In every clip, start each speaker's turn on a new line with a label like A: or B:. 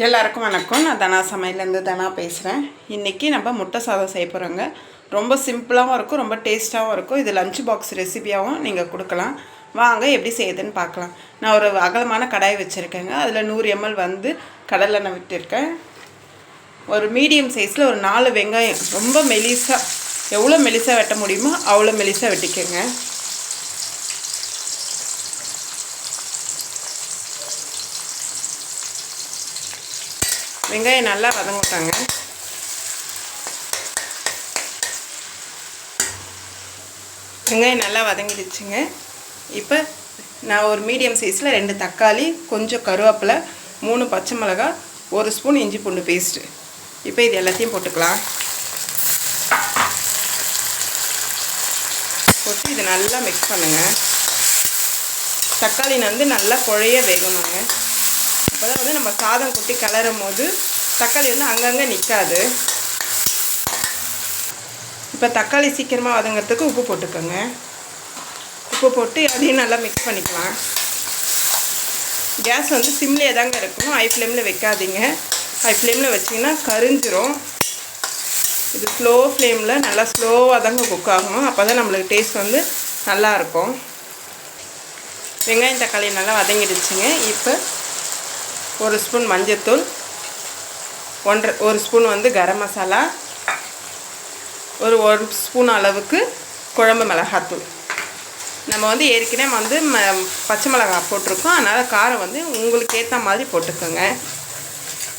A: எல்லாருக்கும் வணக்கம். நான் தனா சமையலேருந்து தனா பேசுகிறேன். இன்றைக்கி நம்ம முட்டை சாதம் செய்ய போகிறோங்க. ரொம்ப சிம்பிளாகவும் இருக்கும் ரொம்ப டேஸ்ட்டாகவும் இருக்கும். இது லஞ்ச் பாக்ஸ் ரெசிபியாகவும் நீங்கள் கொடுக்கலாம். வாங்க எப்படி செய்யுதுன்னு பார்க்கலாம். நான் ஒரு அகலமான கடாய் வச்சுருக்கேங்க. அதில் நூறு எம்எல் வந்து கடலெண்ணெய் விட்டுருக்கேன். ஒரு மீடியம் சைஸில் ஒரு நாலு வெங்காயம். ரொம்ப மெலிசாக எவ்வளோ மெலிசாக வெட்ட முடியுமோ அவ்வளோ மெலிசாக வெட்டிக்கோங்க. வெங்காயம் நல்லா வதங்கிட்டாங்க. வெங்காயம் நல்லா வதங்கிடுச்சுங்க. இப்போ நான் ஒரு மீடியம் சைஸில் ரெண்டு தக்காளி கொஞ்சம் கருவேப்பிலை மூணு பச்சை மிளகா ஒரு ஸ்பூன் இஞ்சி பூண்டு பேஸ்ட்டு. இப்போ இது எல்லாத்தையும் போட்டுக்கலாம். போட்டு இது நல்லா மிக்ஸ் பண்ணுங்கள் தக்காளி வந்து நல்லா குழைய வேகணுங்க. அப்போ தான் வந்து நம்ம சாதம் கொட்டி கிளறும் போது தக்காளி வந்து அங்கங்கே நிற்காது இப்போ தக்காளி சீக்கிரமாக வதங்கிறதுக்கு உப்பு போட்டுக்கோங்க. உப்பு போட்டு அதையும் நல்லா மிக்ஸ் பண்ணிக்கலாம். கேஸ் வந்து சிம்லேயே தாங்க இருக்கணும். ஹை ஃப்ளேமில் வைக்காதீங்க. ஹை ஃப்ளேமில் வச்சிங்கன்னா கரிஞ்சிரும். இது ஸ்லோ ஃப்ளேமில் நல்லா ஸ்லோவாக தாங்க குக் ஆகும். அப்போ தான் நம்மளுக்கு டேஸ்ட் வந்து நல்லாயிருக்கும் வெங்காயம் தக்காளி நல்லா வதங்கிடுச்சுங்க. இப்போ ஒரு ஸ்பூன் மஞ்சத்தூள் ஒன்றரை ஒரு ஸ்பூன் வந்து கரம் மசாலா ஒரு ஒரு ஸ்பூன் அளவுக்கு குழம்பு மிளகாத்தூள். நம்ம வந்து ஏற்கனவே வந்து ம பச்சை மிளகா போட்டிருக்கோம். அதனால் காரம் வந்து உங்களுக்கு ஏற்ற மாதிரி போட்டுக்கோங்க.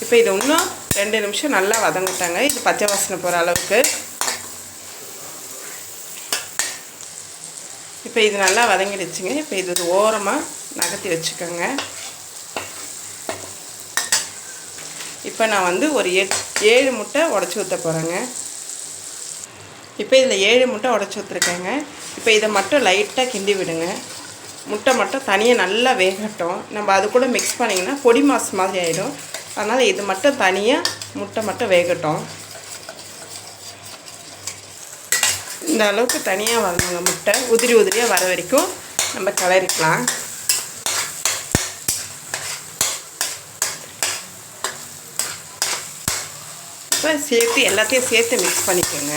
A: இப்போ இது இன்னும் ரெண்டு நிமிஷம் நல்லா வதங்கிட்டாங்க. இது பச்சை வாசனை போகிற அளவுக்கு. இப்போ இது நல்லா வதங்கிடுச்சுங்க. இப்போ இது ஓரமாக நகர்த்தி வச்சுக்கோங்க. இப்போ நான் வந்து ஒரு எட் ஏழு முட்டை உடச்சி ஊற்ற போகிறேங்க இப்போ இதில் ஏழு முட்டை உடச்சி ஊற்றுருக்கேங்க இப்போ இதை மட்டும் லைட்டாக கிண்டி விடுங்க. முட்டை மட்டும் தனியாக நல்லா வேகட்டும். நம்ம அது கூட மிக்ஸ் பண்ணிங்கன்னா பொடி மாஸ் மாதிரி ஆகிடும் அதனால் இது மட்டும் தனியாக முட்டை மட்டும் வேகட்டும். இந்த அளவுக்கு தனியாக வரணுங்க முட்டை. உதிரி உதிரியாக வர வரைக்கும் நம்ம கிளறிக்கலாம். இப்போ சேர்த்து எல்லாத்தையும் சேர்த்து மிக்ஸ் பண்ணிக்கோங்க.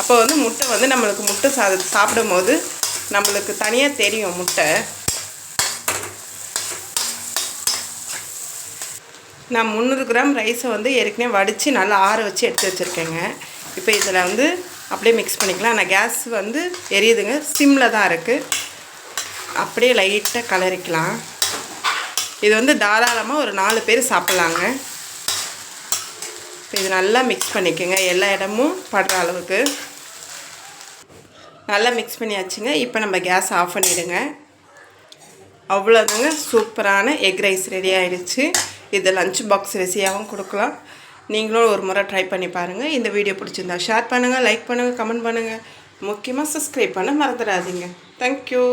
A: அப்போ வந்து முட்டை வந்து நம்மளுக்கு முட்டை சாத சாப்பிடும் போது நம்மளுக்கு தனியாக தெரியும் முட்டை. நான் முந்நூறு கிராம் ரைஸை வந்து ஏற்கனவே வடித்து நல்லா ஆற வச்சு எடுத்து வச்சுருக்கேங்க. இப்போ இதில் வந்து அப்படியே மிக்ஸ் பண்ணிக்கலாம். நான் கேஸ் வந்து எரியுதுங்க. சிம்மில் தான் இருக்குது அப்படியே லைட்டாக கலரிக்கலாம். இது வந்து தாராளமாக ஒரு நாலு பேர் சாப்பிட்லாங்க. இப்போ இது நல்லா மிக்ஸ் பண்ணிக்கோங்க. எல்லா இடமும் படுற அளவுக்கு. நல்லா மிக்ஸ் பண்ணியாச்சுங்க. இப்போ நம்ம கேஸ் ஆஃப் பண்ணிவிடுங்க அவ்வளோதாங்க சூப்பரான எக் ரைஸ் ரெடி ஆகிடுச்சு இது லஞ்ச் பாக்ஸ் ரெசியாகவும் கொடுக்கலாம். நீங்களும் ஒரு முறை ட்ரை பண்ணி பாருங்கள் இந்த வீடியோ பிடிச்சிருந்தா ஷேர் பண்ணுங்கள் லைக் பண்ணுங்கள் கமெண்ட் பண்ணுங்கள் முக்கியமாக சப்ஸ்கிரைப் பண்ண மறந்துடாதீங்க. தேங்க்யூ